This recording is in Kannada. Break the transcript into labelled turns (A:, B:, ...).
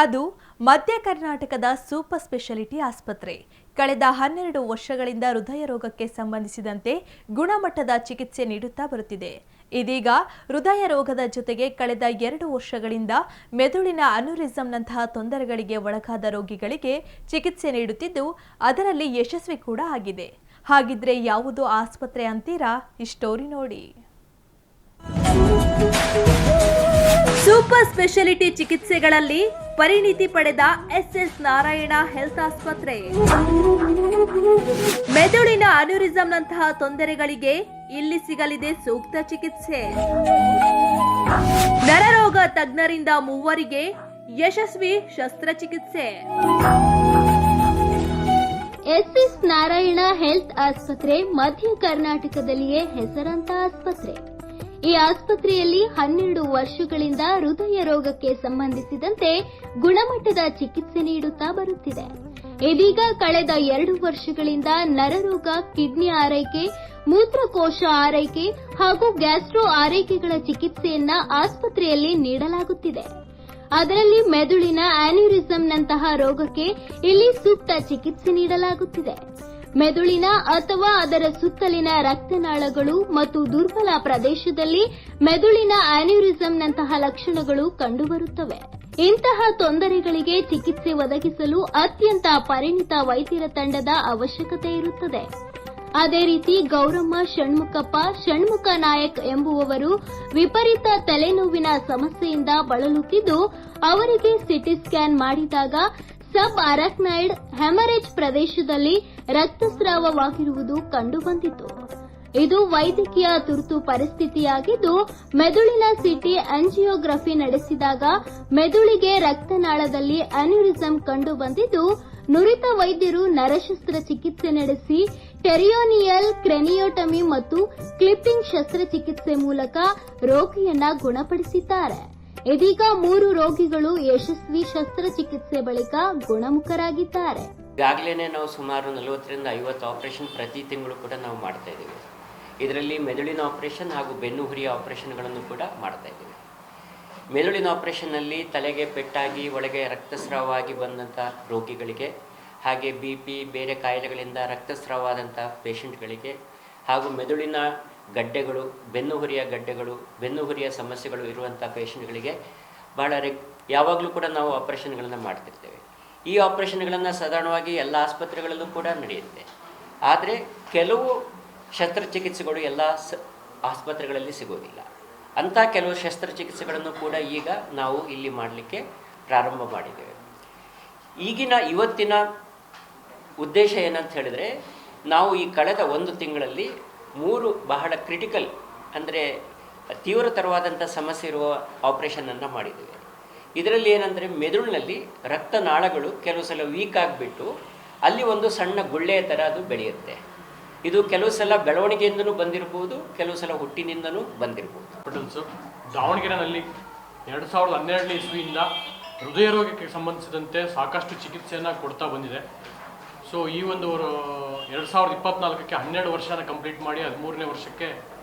A: ಅದು ಮಧ್ಯ ಕರ್ನಾಟಕದ ಸೂಪರ್ ಸ್ಪೆಷಾಲಿಟಿ ಆಸ್ಪತ್ರೆ. ಕಳೆದ ಹನ್ನೆರಡು ವರ್ಷಗಳಿಂದ ಹೃದಯ ರೋಗಕ್ಕೆ ಸಂಬಂಧಿಸಿದಂತೆ ಗುಣಮಟ್ಟದ ಚಿಕಿತ್ಸೆ ನೀಡುತ್ತಾ ಬರುತ್ತಿದೆ. ಇದೀಗ ಹೃದಯ ರೋಗದ ಜೊತೆಗೆ ಕಳೆದ ಎರಡು ವರ್ಷಗಳಿಂದ ಮೆದುಳಿನ ಅನುರಿಸಂನಂತಹ ತೊಂದರೆಗಳಿಗೆ ಒಳಗಾದ ರೋಗಿಗಳಿಗೆ ಚಿಕಿತ್ಸೆ ನೀಡುತ್ತಿದ್ದು, ಅದರಲ್ಲಿ ಯಶಸ್ವಿ ಕೂಡ ಆಗಿದೆ. ಹಾಗಿದ್ರೆ ಯಾವುದು ಆಸ್ಪತ್ರೆ ಅಂತೀರಾ? ಈ ಸ್ಟೋರಿ ನೋಡಿ. ಸೂಪರ್ ಸ್ಪೆಷಾಲಿಟಿ ಚಿಕಿತ್ಸೆಗಳಲ್ಲಿ ಪರಿಣಿತಿ ಪಡೆದ ಎಸ್ ಎಸ್ ನಾರಾಯಣ ಹೆಲ್ತ್ ಆಸ್ಪತ್ರೆ. ಮೆದುಳಿನ ಅನ್ಯೂರಿಸಂನಂತಹ ತೊಂದರೆಗಳಿಗೆ ಇಲ್ಲಿ ಸಿಗಲಿದೆ ಸೂಕ್ತ ಚಿಕಿತ್ಸೆ. ನರರೋಗ ತಜ್ಞರಿಂದ ಮೂವರಿಗೆ ಯಶಸ್ವಿ ಶಸ್ತ್ರಚಿಕಿತ್ಸೆ.
B: ಎಸ್ಎಸ್ ನಾರಾಯಣ ಹೆಲ್ತ್ ಆಸ್ಪತ್ರೆ ಮಧ್ಯ ಕರ್ನಾಟಕದಲ್ಲಿಯೇ ಹೆಸರಾಂತ ಆಸ್ಪತ್ರೆ. ಈ ಆಸ್ಪತ್ರೆಯಲ್ಲಿ ಹನ್ನೆರಡು ವರ್ಷಗಳಿಂದ ಹೃದಯ ರೋಗಕ್ಕೆ ಸಂಬಂಧಿಸಿದಂತೆ ಗುಣಮಟ್ಟದ ಚಿಕಿತ್ಸೆ ನೀಡುತ್ತಾ ಬರುತ್ತಿದೆ. ಇದೀಗ ಕಳೆದ ಎರಡು ವರ್ಷಗಳಿಂದ ನರರೋಗ, ಕಿಡ್ನಿ ಆರೈಕೆ, ಮೂತ್ರಕೋಶ ಆರೈಕೆ ಹಾಗೂ ಗ್ಯಾಸ್ಟ್ರೋ ಆರೈಕೆಗಳ ಚಿಕಿತ್ಸೆಯನ್ನ ಆಸ್ಪತ್ರೆಯಲ್ಲಿ ನೀಡಲಾಗುತ್ತಿದೆ. ಅದರಲ್ಲಿ ಮೆದುಳಿನ ಆನ್ಯೂರಿಸಂನಂತಹ ರೋಗಕ್ಕೆ ಇಲ್ಲಿ ಸೂಕ್ತ ಚಿಕಿತ್ಸೆ ನೀಡಲಾಗುತ್ತಿದೆ. ಮೆದುಳಿನ ಅಥವಾ ಅದರ ಸುತ್ತಲಿನ ರಕ್ತನಾಳಗಳು ಮತ್ತು ದುರ್ಬಲ ಪ್ರದೇಶದಲ್ಲಿ ಮೆದುಳಿನ ಆನ್ಯೂರಿಸಂನಂತಹ ಲಕ್ಷಣಗಳು ಕಂಡುಬರುತ್ತವೆ. ಇಂತಹ ತೊಂದರೆಗಳಿಗೆ ಚಿಕಿತ್ಸೆ ಒದಗಿಸಲು ಅತ್ಯಂತ ಪರಿಣಿತ ವೈದ್ಯರ ತಂಡದ ಅವಶ್ಯಕತೆ ಇರುತ್ತದೆ. ಅದೇ ರೀತಿ ಗೌರಮ್ಮ ಷಣ್ಮುಖಪ್ಪ, ಷಣ್ಮುಖ ನಾಯಕ್ ಎಂಬುವವರು ವಿಪರೀತ ತಲೆನೋವಿನ ಸಮಸ್ಯೆಯಿಂದ ಬಳಲುತ್ತಿದ್ದು, ಅವರಿಗೆ ಸಿಟಿ ಸ್ಕ್ಯಾನ್ ಮಾಡಿದಾಗ ಸಬ್ ಅರಕ್ನೈಡ್ ಹೆಮರೇಜ್ ಪ್ರದೇಶದಲ್ಲಿ ರಕ್ತಸ್ರಾವವಾಗಿರುವುದು ಕಂಡುಬಂದಿತು. ಇದು ವೈದ್ಯಕೀಯ ತುರ್ತು ಪರಿಸ್ಥಿತಿಯಾಗಿದ್ದು, ಮೆದುಳಿನ ಸಿಟಿ ಆಂಜಿಯೋಗ್ರಫಿ ನಡೆಸಿದಾಗ ಮೆದುಳಿಗೆ ರಕ್ತನಾಳದಲ್ಲಿ ಅನ್ಯೂರಿಸಂ ಕಂಡುಬಂದಿದ್ದು, ನುರಿತ ವೈದ್ಯರು ನರಶಸ್ತ್ರ ಚಿಕಿತ್ಸೆ ನಡೆಸಿ, ಟೆರಿಯೋನಿಯಲ್ ಕ್ರೆನಿಯೋಟಮಿ ಮತ್ತು ಕ್ಲಿಪ್ಪಿಂಗ್ ಶಸ್ತ್ರಚಿಕಿತ್ಸೆ ಮೂಲಕ ರೋಗಿಯನ್ನ ಗುಣಪಡಿಸಿದ್ದಾರೆ. ಇದೀಗ ಮೂರು ರೋಗಿಗಳು ಯಶಸ್ವಿ ಶಸ್ತ್ರಚಿಕಿತ್ಸೆ ಬಳಿಕ ಗುಣಮುಖರಾಗಿದ್ದಾರೆ.
C: ಈಗಾಗಲೇ ನಾವು ಸುಮಾರು ನಲವತ್ತರಿಂದ ಐವತ್ತು ಆಪರೇಷನ್ ಪ್ರತಿ ತಿಂಗಳು ಕೂಡ ನಾವು ಮಾಡ್ತಾ ಇದ್ದೀವಿ. ಇದರಲ್ಲಿ ಮೆದುಳಿನ ಆಪರೇಷನ್ ಹಾಗೂ ಬೆನ್ನು ಹುರಿಯ ಆಪರೇಷನ್ಗಳನ್ನು ಕೂಡ ಮಾಡ್ತಾ ಇದ್ದೀವಿ. ಮೆದುಳಿನ ಆಪರೇಷನ್ನಲ್ಲಿ ತಲೆಗೆ ಪೆಟ್ಟಾಗಿ, ಒಳಗೆ ರಕ್ತಸ್ರಾವವಾಗಿ ಬಂದಂಥ ರೋಗಿಗಳಿಗೆ, ಹಾಗೆ ಬಿ ಪಿ ಬೇರೆ ಕಾಯಿಲೆಗಳಿಂದ ರಕ್ತಸ್ರಾವವಾದಂಥ ಪೇಷಂಟ್ಗಳಿಗೆ, ಹಾಗೂ ಮೆದುಳಿನ ಗಡ್ಡೆಗಳು, ಬೆನ್ನು ಹುರಿಯ ಗಡ್ಡೆಗಳು, ಬೆನ್ನು ಹುರಿಯ ಸಮಸ್ಯೆಗಳು ಇರುವಂಥ ಪೇಷಂಟ್ಗಳಿಗೆ ಭಾಳ ರೆಗ್ ಯಾವಾಗಲೂ ಕೂಡ ನಾವು ಆಪರೇಷನ್ಗಳನ್ನು ಮಾಡ್ತಿರ್ತೇವೆ. ಈ ಆಪರೇಷನ್ಗಳನ್ನು ಸಾಧಾರಣವಾಗಿ ಎಲ್ಲ ಆಸ್ಪತ್ರೆಗಳಲ್ಲೂ ಕೂಡ ನಡೆಯುತ್ತೆ. ಆದರೆ ಕೆಲವು ಶಸ್ತ್ರಚಿಕಿತ್ಸೆಗಳು ಎಲ್ಲ ಸ, ಆಸ್ಪತ್ರೆಗಳಲ್ಲಿ ಸಿಗೋದಿಲ್ಲ. ಅಂಥ ಕೆಲವು ಶಸ್ತ್ರಚಿಕಿತ್ಸೆಗಳನ್ನು ಕೂಡ ಈಗ ನಾವು ಇಲ್ಲಿ ಮಾಡಲಿಕ್ಕೆ ಪ್ರಾರಂಭ ಮಾಡಿದ್ದೇವೆ. ಈಗಿನ ಇವತ್ತಿನ ಉದ್ದೇಶ ಏನಂತ ಹೇಳಿದರೆ, ನಾವು ಈ ಕಳೆದ ಒಂದು ತಿಂಗಳಲ್ಲಿ ಮೂರು ಬಹಳ ಕ್ರಿಟಿಕಲ್ ಅಂದರೆ ತೀವ್ರತರವಾದಂಥ ಸಮಸ್ಯೆ ಇರುವ ಆಪರೇಷನನ್ನು ಮಾಡಿದ್ದೇವೆ. ಇದರಲ್ಲಿ ಏನಂದರೆ ಮೆದುಳಿನಲ್ಲಿ ರಕ್ತನಾಳಗಳು ಕೆಲವು ಸಲ ವೀಕ್ ಆಗಿಬಿಟ್ಟು ಅಲ್ಲಿ ಒಂದು ಸಣ್ಣ ಗುಳ್ಳೆಯ ಥರ ಅದು ಬೆಳೆಯುತ್ತೆ. ಇದು ಕೆಲವು ಸಲ ಬೆಳವಣಿಗೆಯಿಂದನೂ ಬಂದಿರಬಹುದು ಕೆಲವು ಸಲ ಹುಟ್ಟಿನಿಂದನೂ ಬಂದಿರಬಹುದು
D: ಹಾಸ್ಪಿಟಲ್ಸು ದಾವಣಗೆರೆನಲ್ಲಿ ಎರಡು ಸಾವಿರದ ಹನ್ನೆರಡನೇ ಇಸ್ವಿಯಿಂದ ಹೃದಯ ರೋಗಕ್ಕೆ ಸಂಬಂಧಿಸಿದಂತೆ ಸಾಕಷ್ಟು ಚಿಕಿತ್ಸೆಯನ್ನು ಕೊಡ್ತಾ ಬಂದಿದೆ. ಸೊ ಈ ಒಂದು, ಎರಡು ಸಾವಿರದ ಇಪ್ಪತ್ನಾಲ್ಕಕ್ಕೆ ಹನ್ನೆರಡು ವರ್ಷನ ಕಂಪ್ಲೀಟ್ ಮಾಡಿ, ಹದಿಮೂರನೇ ವರ್ಷಕ್ಕೆ